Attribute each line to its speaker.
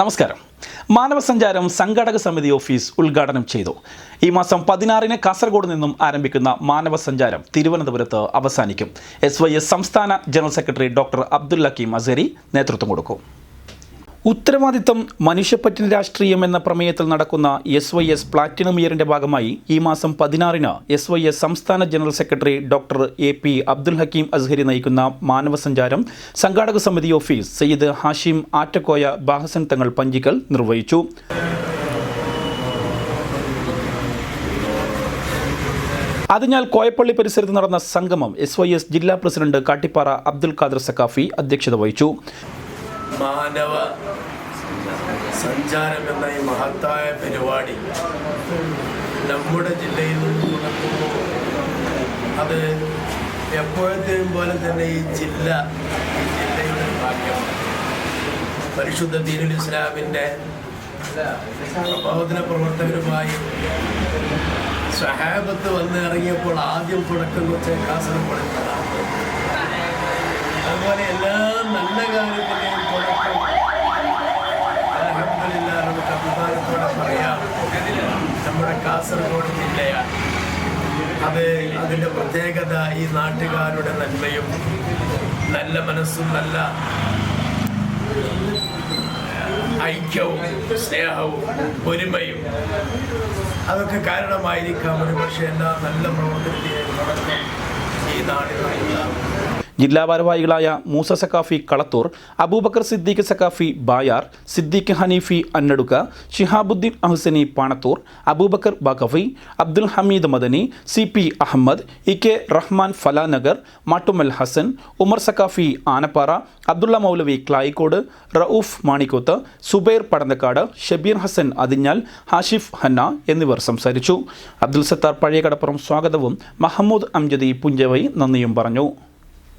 Speaker 1: നമസ്കാരം. മാനവസഞ്ചാരം സംഘാടക സമിതി ഓഫീസ് ഉദ്ഘാടനം ചെയ്തു. ഈ മാസം പതിനാറിന് കാസർഗോഡ് നിന്നും ആരംഭിക്കുന്ന മാനവസഞ്ചാരം തിരുവനന്തപുരത്ത് അവസാനിക്കും. എസ് സംസ്ഥാന general secretary doctor Abdul Hakeem Azhari നേതൃത്വം കൊടുക്കും. ഉത്തരവാദിത്തം മനുഷ്യപ്പറ്റിന് രാഷ്ട്രീയം എന്ന പ്രമേയത്തിൽ നടക്കുന്ന എസ് വൈ എസ് പ്ലാറ്റിനം ഇയറിന്റെ ഭാഗമായി ഈ മാസം പതിനാറിന് എസ് വൈ എസ് സംസ്ഥാന general secretary doctor A P Abdul Hakeem Azhari നയിക്കുന്ന മാനവസഞ്ചാരം സംഘാടക സമിതി ഓഫീസ് സയ്യിദ് ഹാഷിം ആറ്റക്കോയ ബാഹസൻ തങ്ങൾ പഞ്ചിക്കൽ നിർവഹിച്ചു. അതിനാൽ കോയപ്പള്ളി പരിസരത്ത് നടന്ന സംഗമം എസ് വൈ എസ് ജില്ലാ പ്രസിഡന്റ് കാട്ടിപ്പാറ അബ്ദുൽ ഖാദർ സക്കാഫി അധ്യക്ഷത വഹിച്ചു.
Speaker 2: മാനവ സഞ്ചാരം എന്ന ഈ മഹത്തായ പരിപാടി നമ്മുടെ ജില്ലയിൽ നിന്ന് നടക്കുമ്പോൾ അത് എപ്പോഴത്തെയും പോലെ തന്നെ ഈ ജില്ല ഈ ജില്ലയുടെ ഭാഗ്യം പരിശുദ്ധ ദീനുൽ ഇസ്ലാമിന്റെ പ്രബോധന പ്രവർത്തകരുമായി സഹാബത്ത് വന്നിറങ്ങിയപ്പോൾ ആദ്യം തുടക്കം കുറിച്ച് കാസർഗോഡ് അതുപോലെ എല്ലാ നല്ല കാര്യത്തിന്റെയും തുടക്കം അൽഹംദുലില്ലാ നമുക്ക് പറയാം നമ്മുടെ കാസർഗോഡ് ജില്ലയാണ് അത് അതിന്റെ പ്രത്യേകത ഈ നാട്ടുകാരുടെ നന്മയും നല്ല മനസ്സും നല്ല ഐക്യവും സ്നേഹവും ഒരുമയും അതൊക്കെ കാരണമായിരിക്കാം ഒരു പക്ഷേ എല്ലാ നല്ല പ്രവർത്തനത്തിലേക്ക് നടക്കും ഈ നാടിനുണ്ടാകും
Speaker 1: ജില്ലാ ഭാരവാഹികളായ Moosa Saqafi Kalathur Abubakar Siddique Saqafi Bayar Siddique Hanifi Annaduka Shihabuddin Ahsani Panathur Abubakar Baqavi Abdul Hameed Madani C P Ahmed E K Rahman Falanagar Mattummal Hassan Umar Saqafi Anappara Abdulla Moulavi Klayikode Rauf Manikoth Zubair Padannakkad Shabeer Hassan Athinjal Hashif Hanna എന്നിവർ സംസാരിച്ചു. അബ്ദുൽ സത്താർ പഴയ കടപ്പുറം സ്വാഗതവും മഹമ്മൂദ് അംജദി പുഞ്ചവൈ നന്ദിയും പറഞ്ഞു.